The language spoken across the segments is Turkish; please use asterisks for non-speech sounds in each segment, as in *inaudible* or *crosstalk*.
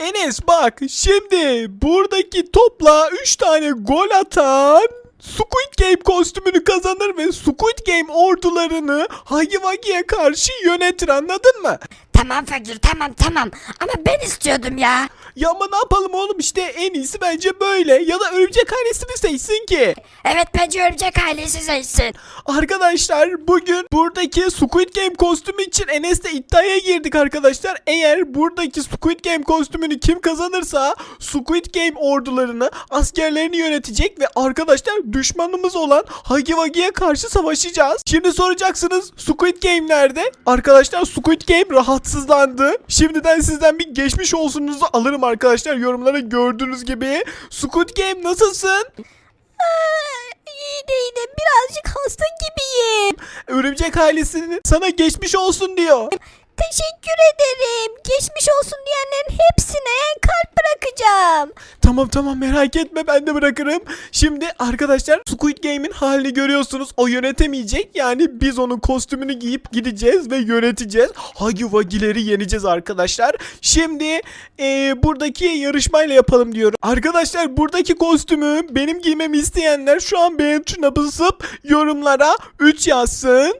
Enes bak şimdi buradaki topla 3 tane gol atan Squid Game kostümünü kazanır ve Squid Game ordularını Hagi Wagi'ye karşı yönetir anladın mı? Tamam fakir tamam tamam ama ben istiyordum ya. Ya ama ne yapalım oğlum işte en iyisi bence böyle ya da örümcek ailesi mi seçsin ki? Evet bence örümcek ailesi seçsin. Arkadaşlar bugün buradaki Squid Game kostümü için Enes'le iddiaya girdik arkadaşlar. Eğer buradaki Squid Game kostümünü kim kazanırsa Squid Game ordularını askerlerini yönetecek ve arkadaşlar düşmanımız olan Hagi Wagi'ye karşı savaşacağız. Şimdi soracaksınız Squid Game nerede? Arkadaşlar Squid Game rahatsızlandı. Şimdiden sizden bir geçmiş olsunuzu alırım arkadaşlar yorumlara gördüğünüz gibi. Squid Game nasılsın? İyi değilim birazcık hasta gibiyim. Örümcek ailesinin sana geçmiş olsun diyor. Teşekkür ederim. Geçmiş olsun diyenlerin hepsine bırakacağım. Tamam tamam merak etme ben de bırakırım. Şimdi arkadaşlar Squid Game'in halini görüyorsunuz. O yönetemeyecek. Yani biz onun kostümünü giyip gideceğiz ve yöneteceğiz. Hagi Wagi'leri yeneceğiz arkadaşlar. Şimdi eee, buradaki yarışmayla yapalım diyorum. Arkadaşlar buradaki kostümü benim giymemi isteyenler şu an beğen tuşuna basıp yorumlara 3 yazsın.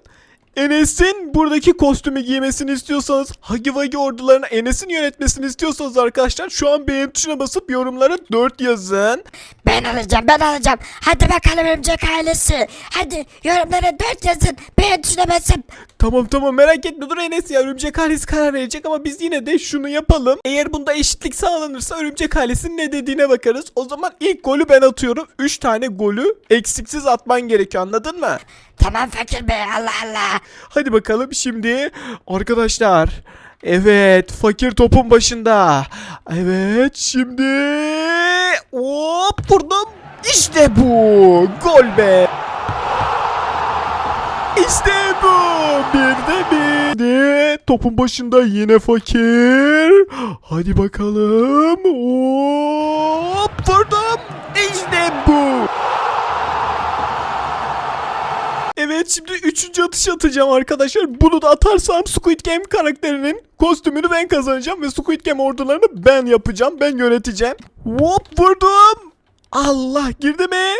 Enes'in buradaki kostümü giymesini istiyorsanız Hagi Wagi ordularına Enes'in yönetmesini istiyorsanız arkadaşlar şu an beğen tuşuna basıp yorumlara 4 yazın. Ben alacağım ben alacağım. Hadi bakalım örümcek ailesi. Hadi yorumlara dört yazın. Beğen tuşuna basın. Tamam tamam merak etme dur Enes ya örümcek ailesi karar verecek ama biz yine de şunu yapalım. Eğer bunda eşitlik sağlanırsa örümcek ailesinin ne dediğine bakarız. O zaman ilk golü ben atıyorum. 3 tane golü eksiksiz atman gerekiyor anladın mı? Tamam fakir bey Allah Allah. Hadi bakalım şimdi arkadaşlar. Evet fakir topun başında. Evet şimdi hop vurdum. İşte bu gol be. İşte bu. Bir de bir. De topun başında yine fakir. Hadi bakalım. Hop vurdum. İşte bu. Evet şimdi üçüncü atış atacağım arkadaşlar. Bunu da atarsam Squid Game karakterinin kostümünü ben kazanacağım ve Squid Game ordularını ben yapacağım. Ben yöneteceğim. Hop vurdum. Allah girdi mi?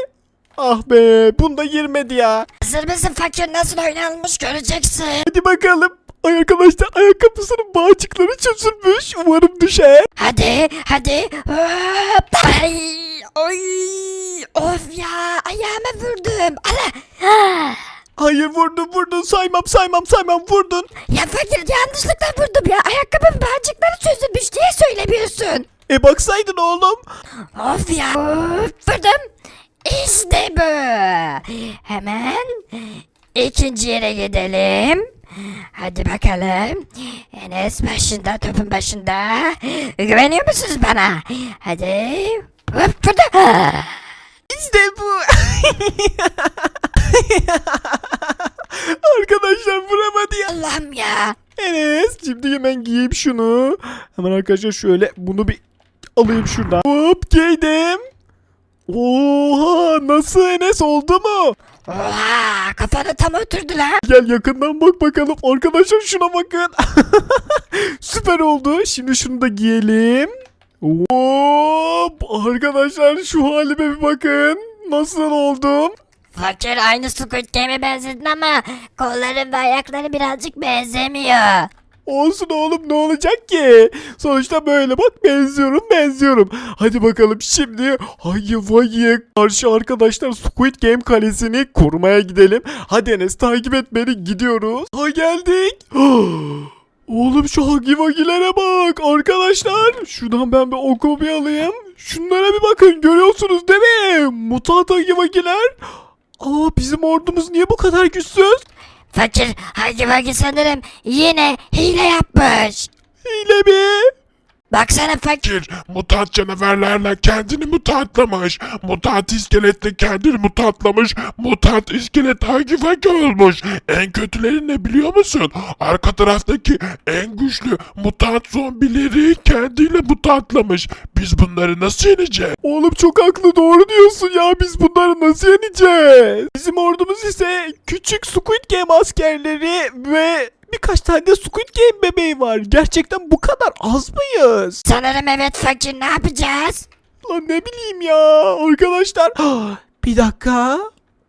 Ah be bunda girmedi ya. Hazır mısın fakir nasıl oynanmış göreceksin. Hadi bakalım. Ay arkadaşlar ayakkabısının bağcıkları çözülmüş. Umarım düşer. Hadi hadi. Hop. Ay, oy. Of ya ayağıma vurdum. Allah. Hayır vurdun vurdun saymam saymam saymam vurdun. Ya fakir yanlışlıkla vurdum ya. Ayakkabının bağcıkları çözülmüş diye söylemiyorsun. E baksaydın oğlum. Of ya. Vurdum. İşte bu. Hemen ikinci yere gidelim. Hadi bakalım. Enes başında, topun başında. Güveniyor musunuz bana? Hadi. Hop, burada. İşte bu. *laughs* hemen giyeyim şunu. Hemen arkadaşlar şöyle bunu bir alayım şuradan. Hop giydim. Oha nasıl Enes oldu mu? Oha kafanı tam oturdu lan. Gel yakından bak bakalım. Arkadaşlar şuna bakın. *laughs* Süper oldu. Şimdi şunu da giyelim. Hop arkadaşlar şu halime bir bakın. Nasıl oldum? Fakir aynı Squid Game'e benzedin ama kolların ve ayakları birazcık benzemiyor. Olsun oğlum ne olacak ki? Sonuçta böyle bak benziyorum benziyorum. Hadi bakalım şimdi Hagi Wagi'ye karşı arkadaşlar Squid Game kalesini korumaya gidelim. Hadi Enes takip et beni gidiyoruz. Ha geldik. *gasps* Oğlum şu Wagi'lere bak arkadaşlar. Şuradan ben bir okumu bir alayım. Şunlara bir bakın görüyorsunuz değil mi? Mutant Hagi Wagi'ler. Aa bizim ordumuz niye bu kadar güçsüz? Fakir Hagi Vagi sanırım yine hile yapmış. Hile mi? Baksana fakir. Fakir mutant canavarlarla kendini mutantlamış. Mutant iskeletle kendini mutantlamış. Mutant iskelet hangi vaki olmuş? En kötüleri ne biliyor musun? Arka taraftaki en güçlü mutant zombileri kendiyle mutantlamış. Biz bunları nasıl yeneceğiz? Oğlum çok haklı doğru diyorsun ya biz bunları nasıl yeneceğiz? Bizim ordumuz ise küçük Squid Game askerleri ve birkaç tane de Squid Game bebeği var. Gerçekten bu kadar az mıyız? Sanırım evet fakir ne yapacağız? Lan ne bileyim ya arkadaşlar. *gasps* Bir dakika.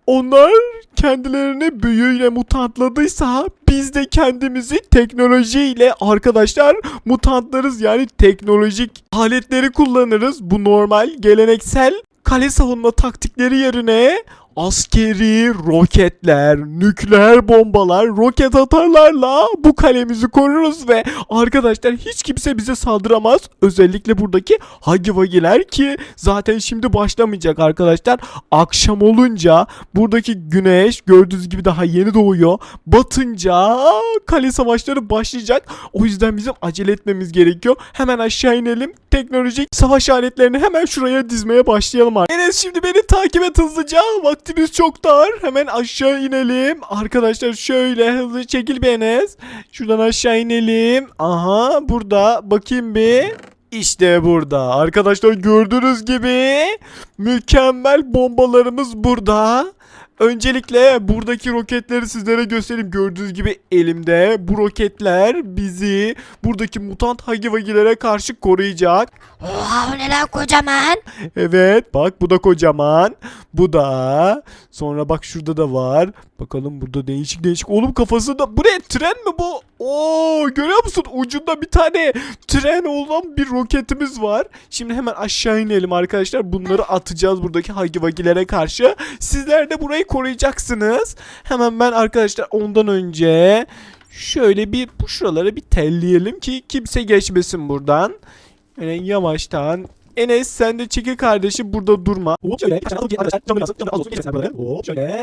Onlar kendilerini büyüyle mutantladıysa biz de kendimizi teknolojiyle arkadaşlar mutantlarız yani teknolojik aletleri kullanırız. Bu normal geleneksel kale savunma taktikleri yerine askeri roketler, nükleer bombalar, roket atarlarla bu kalemizi koruruz ve arkadaşlar hiç kimse bize saldıramaz. Özellikle buradaki Hagi ki zaten şimdi başlamayacak arkadaşlar. Akşam olunca buradaki güneş gördüğünüz gibi daha yeni doğuyor. Batınca kale savaşları başlayacak. O yüzden bizim acele etmemiz gerekiyor. Hemen aşağı inelim. Teknolojik savaş aletlerini hemen şuraya dizmeye başlayalım artık. Enes şimdi beni takip et hızlıca. Vaktimiz çok dar. Hemen aşağı inelim. Arkadaşlar şöyle hızlı çekil be Enes. Şuradan aşağı inelim. Aha burada bakayım bir. İşte burada. Arkadaşlar gördüğünüz gibi mükemmel bombalarımız burada. Öncelikle buradaki roketleri sizlere göstereyim. Gördüğünüz gibi elimde bu roketler bizi buradaki mutant hagivagilere karşı koruyacak. Oha o ne lan kocaman? Evet bak bu da kocaman. Bu da. Sonra bak şurada da var. Bakalım burada değişik değişik. Oğlum kafasında bu ne tren mi bu? Oo görüyor musun? Ucunda bir tane tren olan bir roketimiz var. Şimdi hemen aşağı inelim arkadaşlar. Bunları atacağız buradaki hagivagilere karşı. Sizler de burayı koruyacaksınız. Hemen ben arkadaşlar ondan önce şöyle bir bu şuralara bir telleyelim ki kimse geçmesin buradan. Böyle yavaştan Enes sen de çekil kardeşim burada durma. Hop şöyle. Hop şöyle.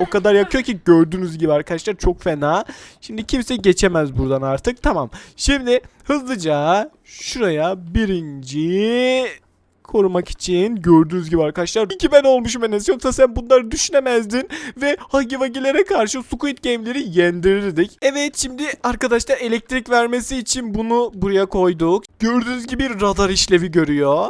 O kadar yakıyor ki gördüğünüz gibi arkadaşlar çok fena. Şimdi kimse geçemez buradan artık. Tamam. Şimdi hızlıca şuraya birinci korumak için gördüğünüz gibi arkadaşlar. İki ben olmuşum Enes. Yoksa sen bunları düşünemezdin. Ve Hagi Vagi'lere karşı Squid Game'leri yendirirdik. Evet şimdi arkadaşlar elektrik vermesi için bunu buraya koyduk. Gördüğünüz gibi radar işlevi görüyor.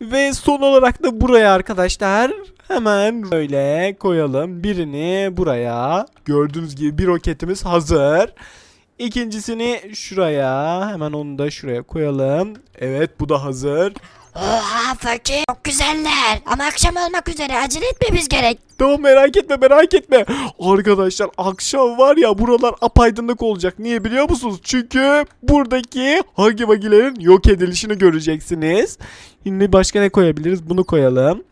Ve son olarak da buraya arkadaşlar hemen böyle koyalım. Birini buraya. Gördüğünüz gibi bir roketimiz hazır. İkincisini şuraya. Hemen onu da şuraya koyalım. Evet bu da hazır. Oha fakir çok güzeller. Ama akşam olmak üzere acele etmemiz gerek. Tamam merak etme merak etme. Arkadaşlar akşam var ya buralar apaydınlık olacak. Niye biliyor musunuz? Çünkü buradaki Hagi Vagilerin yok edilişini göreceksiniz. Şimdi başka ne koyabiliriz? Bunu koyalım.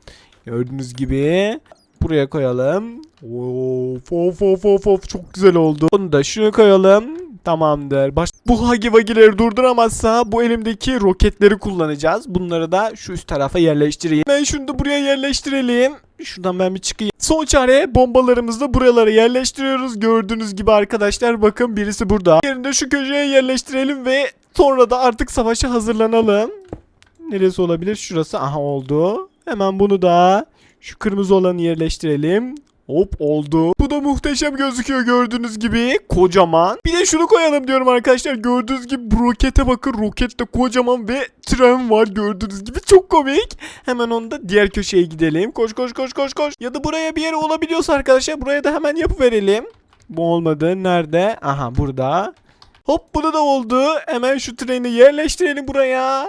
Gördüğünüz gibi. Buraya koyalım. Of of of of of çok güzel oldu. Onu da şunu koyalım. Tamamdır. Baş bu Hagi Vagileri durduramazsa bu elimdeki roketleri kullanacağız. Bunları da şu üst tarafa yerleştireyim. Ben şunu da buraya yerleştirelim. Şuradan ben bir çıkayım. Son çare bombalarımızı da buralara yerleştiriyoruz. Gördüğünüz gibi arkadaşlar bakın birisi burada. Diğerini de şu köşeye yerleştirelim ve sonra da artık savaşa hazırlanalım. Neresi olabilir? Şurası. Aha oldu. Hemen bunu da şu kırmızı olanı yerleştirelim. Hop oldu. Bu da muhteşem gözüküyor gördüğünüz gibi. Kocaman. Bir de şunu koyalım diyorum arkadaşlar. Gördüğünüz gibi bu rokete bakın. Roket de kocaman ve tren var gördüğünüz gibi. Çok komik. Hemen onu da diğer köşeye gidelim. Koş koş koş koş koş. Ya da buraya bir yere olabiliyorsa arkadaşlar buraya da hemen yapıverelim. Bu olmadı. Nerede? Aha burada. Hop bunu da oldu. Hemen şu treni yerleştirelim buraya.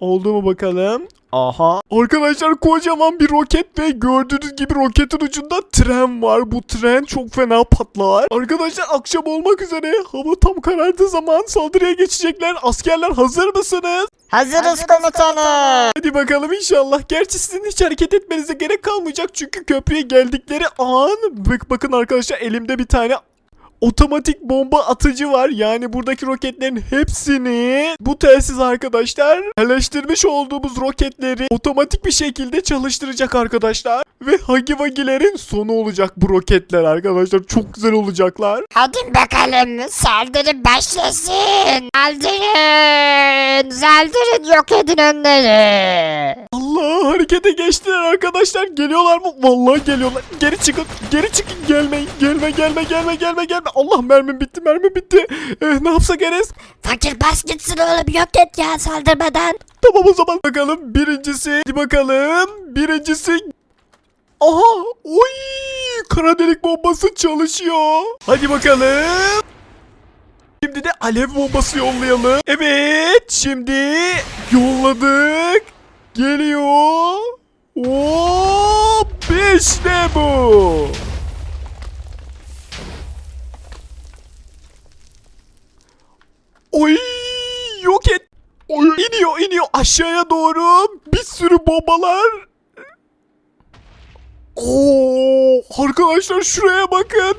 Oldu mu bakalım? Aha. Arkadaşlar kocaman bir roket ve gördüğünüz gibi roketin ucunda tren var. Bu tren çok fena patlar. Arkadaşlar akşam olmak üzere. Hava tam karardığı zaman saldırıya geçecekler. Askerler hazır mısınız? Hazırız komutanım. Hadi bakalım inşallah. Gerçi sizin hiç hareket etmenize gerek kalmayacak. Çünkü köprüye geldikleri an. Bak, bakın arkadaşlar elimde bir tane otomatik bomba atıcı var. Yani buradaki roketlerin hepsini bu telsiz arkadaşlar yerleştirmiş olduğumuz roketleri otomatik bir şekilde çalıştıracak arkadaşlar. Ve Hagi Vagilerin sonu olacak bu roketler arkadaşlar. Çok güzel olacaklar. Hadi bakalım saldırı başlasın. Saldırın. Saldırın yok edin onları. Allah harekete geçtiler arkadaşlar. Geliyorlar mı? Vallahi geliyorlar. Geri çıkın. Geri çıkın. Gelmeyin. Gelme gelme gelme gelme gelme. Allah mermim bitti mermim bitti. Eh, ne yapsak Enes? Fakir bas gitsin oğlum yok et ya saldırmadan. Tamam o zaman bakalım. Birincisi. Hadi bakalım. Birincisi. Aha! Oy! Kara delik bombası çalışıyor. Hadi bakalım. Şimdi de alev bombası yollayalım. Evet, şimdi yolladık. Geliyor. Hop! İşte bu. Oy! Yok et. Oy, iniyor, iniyor aşağıya doğru. Bir sürü bombalar. Oo, arkadaşlar şuraya bakın.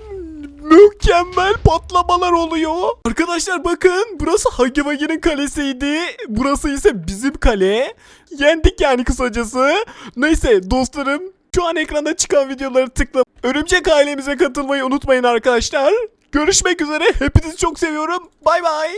Mükemmel patlamalar oluyor. Arkadaşlar bakın burası Hagi Vagi'nin kalesiydi. Burası ise bizim kale. Yendik yani kısacası. Neyse dostlarım şu an ekranda çıkan videoları tıkla. Örümcek ailemize katılmayı unutmayın arkadaşlar. Görüşmek üzere. Hepinizi çok seviyorum. Bay bay.